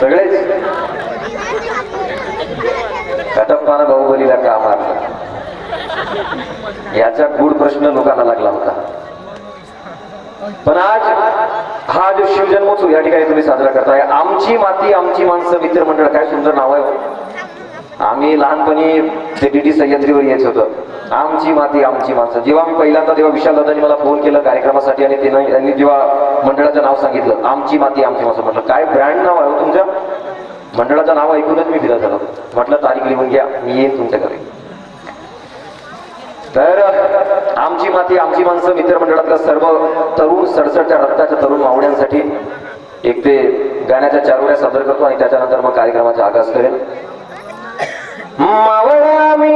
सगळेच. कटप्पानं बाहुबलीला का मारलं? याचा गूढ प्रश्न लोकांना लागला होता. पण आज हा जो शिवजन्मोत्सव या ठिकाणी तुम्ही साजरा करताय आमची माती आमची माणसं मित्रमंडळ काय सुंदर नाव आहे हो. आम्ही लहानपणी ते डी डी सह्याद्रीवर यायचं होतं. आमची माती आमची माणसं. जेव्हा मी पहिल्यांदा तेव्हा विशाल दादांनी मला फोन केला कार्यक्रमासाठी आणि त्यांनी त्यांनी जेव्हा मंडळाचं नाव सांगितलं आमची माती आमची माणसं म्हटलं काय ब्रँड नाव आहे हो तुमच्या मंडळाचं नाव ऐकूनच मी फिरत झालो. म्हटलं तारीख लिहून घ्या मी येईन तुमच्या घरी. तर आमची माती आमची माणसं मित्रमंडळातल्या सर्व तरुण सडसडच्या रक्ताच्या तरुण मावड्यांसाठी एक ते गाण्याच्या चारोळ्या सादर करतो आणि त्याच्यानंतर मग कार्यक्रमाचा आगाज करेन. मावळा मी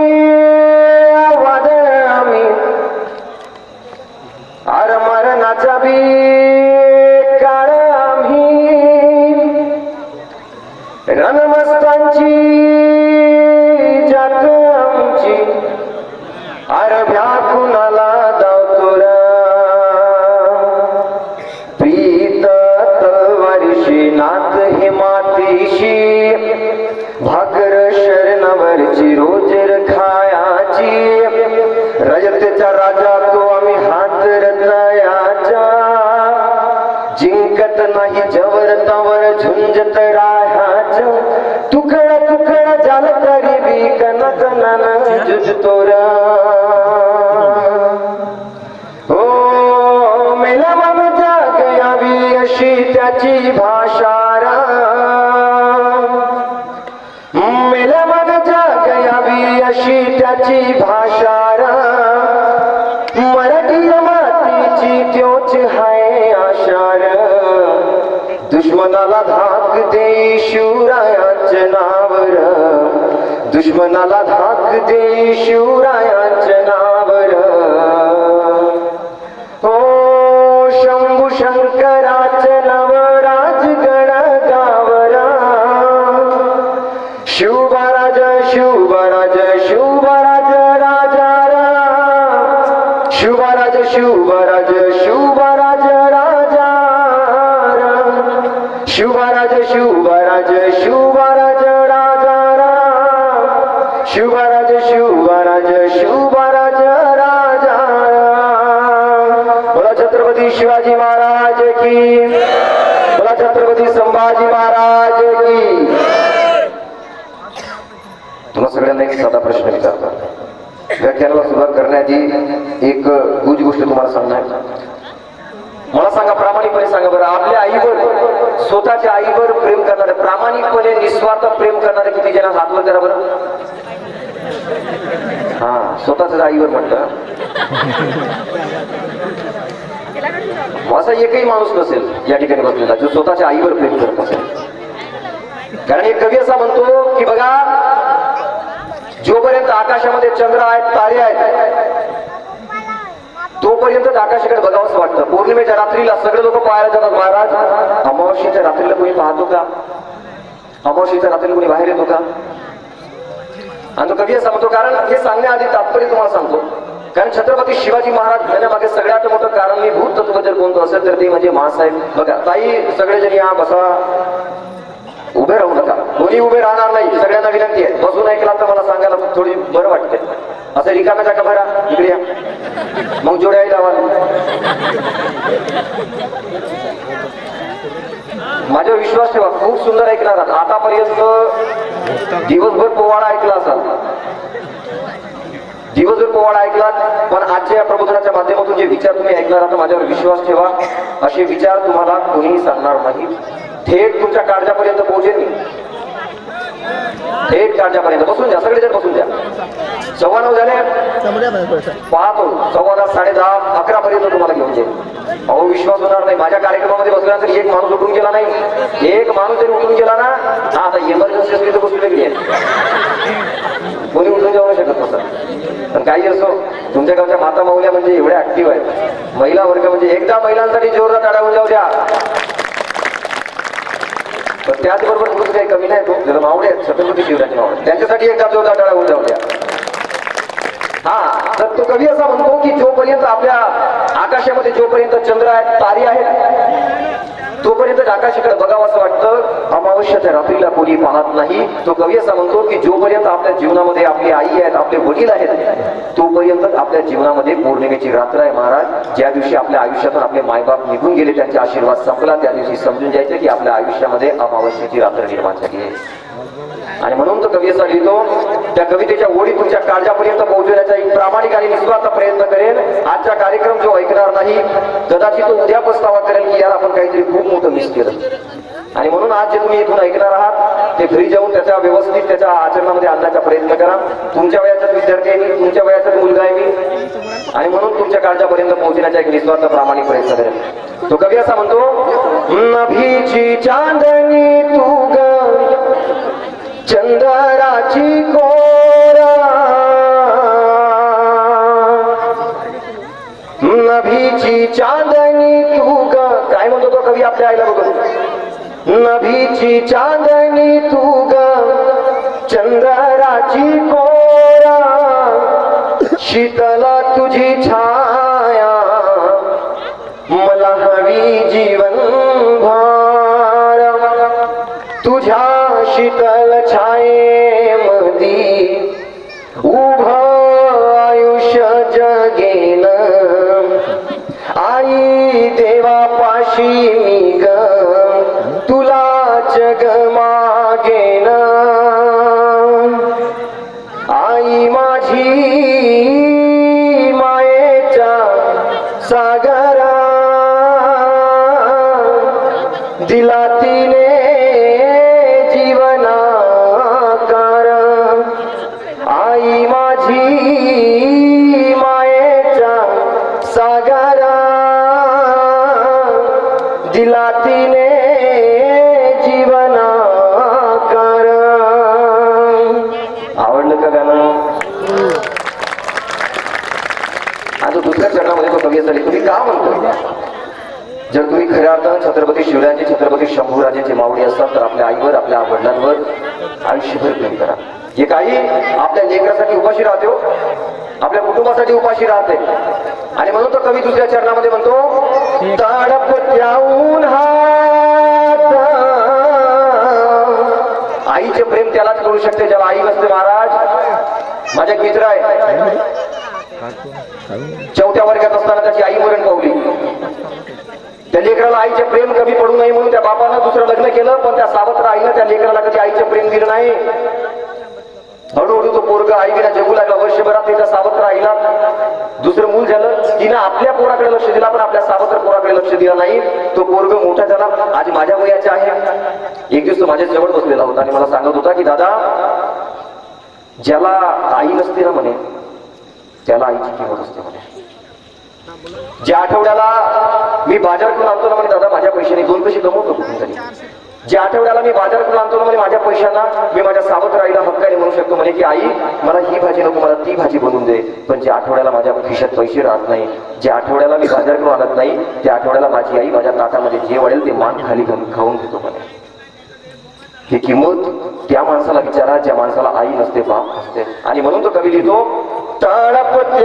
तुकड तुकड जाल तरी बी नन कनन तोरा. ओ मेला मेला मग जाग यावी अशी त्याची भाषा रा. मेला मग जाग यावी अशी त्याची भाषा दुश्मनाला धाक दे शिवरायांच्या नावर हो शंभू शंकराचे नवराज गण गावरा शिवबाराज शिवबाराज शिवबाराज राजा राम शिवबाराज शिवबाराज शिवबाराज राजा राम शिवबाराज शिवबाराज शिवबाराज शिवबाराज शिवबाराज राजा बोला छत्रपती शिवाजी महाराज की। बोला छत्रपती संभाजी महाराज की। तुला सगळ्यांना एक साधा प्रश्न विचारतो. व्याख्यानाला सुरुवात करण्याआधी एक गुज गोष्ट तुम्हाला सांगणार. मला सांगा प्रामाणिकपणे सांगा बरं. आपल्या आईवर स्वतःच्या आईवर प्रेम करणारे प्रामाणिकपणे निस्वार्थ प्रेम करणारे किती जण हातवर करा बरं. हा स्वतःच आईवर म्हटलं. असा एकही माणूस नसेल या ठिकाणी बसलेला जो स्वतःच्या आईवर प्रेम करत असेल. कारण एक कवी असा म्हणतो की बघा जोपर्यंत आकाशामध्ये चंद्र आहेत तारे आहेत तोपर्यंत आकाशाकडे बघावंच वाटतं. पौर्णिमेच्या रात्रीला सगळे लोक पाहायला जातात महाराज अमावस्येच्या रात्रीला कोणी पाहतो का? अमावस्येच्या रात्रीला कोणी बाहेर येतो का? आणि तो कवी सांगतो कारण हे सांगण्याआधी तात्पर्य तुम्हाला सांगतो. कारण छत्रपती शिवाजी महाराज घडण्यामागे सगळ्यात मोठं कारण मी तत्व जर कोणतं असेल तर ते म्हणजे महासाहेब. बघा ताई सगळेजण या बसा. उभे राहू नका. कोणी उभे राहणार नाही सगळ्यांना विनंती आहे. बसून ऐकला तर मला सांगायला थोडी बरं वाटते. असं रिकाम्या जागा भरा इकडे या. मग जोड्या लावा. माझ्यावर विश्वास ठेवा खूप सुंदर ऐकणार आतापर्यंत दिवसभर पोवाडा ऐकला असाल दिवसभर पोवाडा ऐकला पण आजच्या या प्रबोधनाच्या माध्यमातून जे विचार तुम्ही ऐकणार आता माझ्यावर विश्वास ठेवा. असे विचार तुम्हाला कोणीही सांगणार नाही. थेट तुमच्या काळजापर्यंत पोहोचेल थेट काळजापर्यंत बसून द्या सगळे जण बसून द्या. सव्वा नऊ हो झाले. पाहतो सव्वा दहा साडे दहा अकरा पर्यंत तुम्हाला घेऊन जाईल. अहो विश्वास होणार नाही. माझ्या कार्यक्रमामध्ये बसल्यानंतर एक माणूस उठून गेला नाही. एक माणूस जरी उठून गेला ना हा आता इमर्जन्सी असली तर बसून वेगळी आहे कोणी उठून जाऊ शकत नसतं पण काही असो तुमच्या गावच्या माता माऊल्या म्हणजे एवढ्या ऍक्टिव्ह आहेत. महिला वर्ग म्हणजे एकदा महिलांसाठी जोरदार काढावून जाऊ द्या. पण त्याचबरोबर दुसरं काही कमी नाही तो. ज्याला मावळे आहेत. छत्रपती शिवराज मावळे त्यांच्यासाठी एकदा जोरदार टाळ्या होऊन जाऊ द्या. हा तर तो कवी असा म्हणतो की जोपर्यंत आपल्या आकाशामध्ये जोपर्यंत चंद्र आहेत तारी आहेत तोपर्यंत आकाशाकडे बघावं असं वाटतं अमावस्याच्या रात्रीला कोणी पाहत नाही. तो कवी असा म्हणतो की जोपर्यंत आपल्या जीवनामध्ये आपली आई आहेत आपले वडील आहेत तोपर्यंत आपल्या जीवनामध्ये पौर्णिमेची रात्र आहे महाराज. ज्या दिवशी आपल्या आयुष्यातून आपले मायबाप निघून गेले त्यांचे आशीर्वाद संपला त्या दिवशी समजून जायचे की आपल्या आयुष्यामध्ये अमावस्येची रात्र निर्माण झाली आहे. आणि म्हणून तो कवी असा लिहितो त्या कवितेच्या ओळी तुमच्या काळजापर्यंत पोहोचवण्याचा एक प्रामाणिक आणि निस्वार्थ प्रयत्न करेल. आजचा कार्यक्रम जो ऐकणार नाही कदाचित तो उद्या पस्तावा करेल की यार आपण काहीतरी खूप मोठं मिस केलं. आणि म्हणून आज जे तुम्ही इथून ऐकणार आहात ते घरी जाऊन त्याच्या व्यवस्थित त्याच्या आचरणामध्ये आणण्याचा प्रयत्न करा. तुमच्या वयाचाच विद्यार्थी आहे मी तुमच्या वयाचाच मुलगा आहे मी. आणि म्हणून तुमच्या काळजापर्यंत पोहोचण्याचा एक निस्वार्थ प्रामाणिक प्रयत्न करेल. तो कवी असा म्हणतो नभीची चांदणी तू ग चंदराची नभीची चांदणी तू ग. चंद्राची कोरा. शीतला तुझी छा दिला तिने जीवनाकार. आई माझी मायेचा सागरा. दिला तिने जीवनाकार. आवडलं का गाणं? आता दुसऱ्या चरणामध्ये तो कवी तुम्ही का म्हणतो? जर तुम्ही खऱ्या अर्थानं छत्रपती शिवरायांचे छत्रपती शंभूराजांचे मावळे असतात तर आपल्या आईवर आपल्या वडिलांवर आयुष्यभर प्रेम करा. हे काही आपल्या लेकरासाठी उपाशी राहते हो. आपल्या कुटुंबासाठी उपाशी राहते. आणि म्हणून तो कवी दुसऱ्या चरणामध्ये म्हणतो आईचे प्रेम त्यालाच करू शकते ज्याला आई नसते महाराज. माझ्या मित्र आहे चौथ्या वर्गात असताना त्याची आई मरण पावली. त्या लेकराला आईचे प्रेम कमी पडू नये म्हणून त्या बापानं दुसरं लग्न केलं पण त्या सावत्र आईनं त्या लेकराला कधी आईचे प्रेम दिलं नाही. हळूहळू तो पोरग आई विना जगू लागला. वर्षभरात त्याच्या सावत्र आईला दुसरं मूल झालं. तिनं आपल्या पोराकडे लक्ष दिला पण आपल्या सावत्र पोराकडे लक्ष दिलं नाही. तो पोरग मोठा झाला. आज माझ्या वयाचा आहे. एक दिवस तो माझ्या जवळ बसलेला होता आणि मला सांगत होता की दादा ज्याला आई नसते ना म्हणे त्याला आईची किंमत असते म्हणे. ज्या आठवड्याला मी बाजार करून आणतो ना म्हणे दादा माझ्या पैशाने दोन पैसे कमवतो कुठून तरी ज्या आठवड्याला मी बाजार करून आणतो ना म्हणे माझ्या पैशांना मी माझ्या सावत्र आईला हक्काने म्हणू शकतो म्हणे की आई मला ही भाजी नको मला ती भाजी बनवून दे. पण ज्या आठवड्याला माझ्या खिशात पैसे राहत नाही ज्या आठवड्याला मी बाजार करून आणत नाही त्या आठवड्याला माझी आई माझ्या ताटामध्ये जे वळेल ते मान खाली खाऊन घेतो म्हणे. ही किंमत त्या माणसाला विचारा ज्या माणसाला आई नसते बाप असते आणि म्हणून तो कवी लिहितो तडप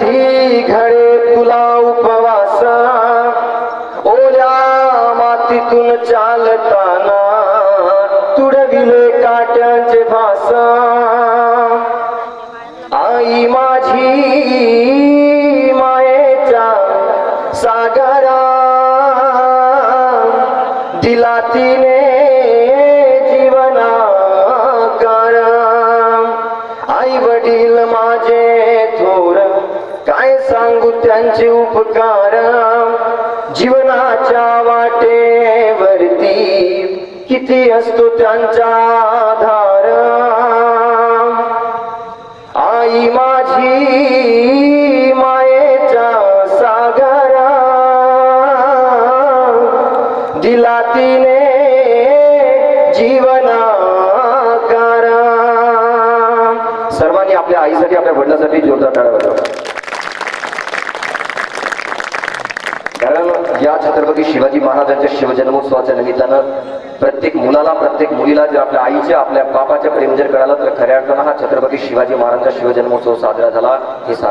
कधी घडे तुला उपवास. ओल्या मातीतून चालताना तुडविले काट्यांचे भास. आई माझी मायेच्या सागरा दिला तिने किती असतो त्यांचा आधार? आई माझी मायेच्या सागर. दिला तिने जीवनाकार. सर्वांनी आपल्या आईसाठी आपल्या वडिलांसाठी जोरदार टाळ्या कारण या छत्रपती शिवाजी महाराजांच्या शिवजन्मोत्सवाच्या निमित्तानं प्रत्येक मुलाला प्रत्येक मुलीला जर आपल्या आईच्या आपल्या बापाच्या प्रेम जर कळालं तर खऱ्या अर्थानं हा छत्रपती शिवाजी महाराजांचा शिवजन्मोत्सव साजरा झाला. हे सा-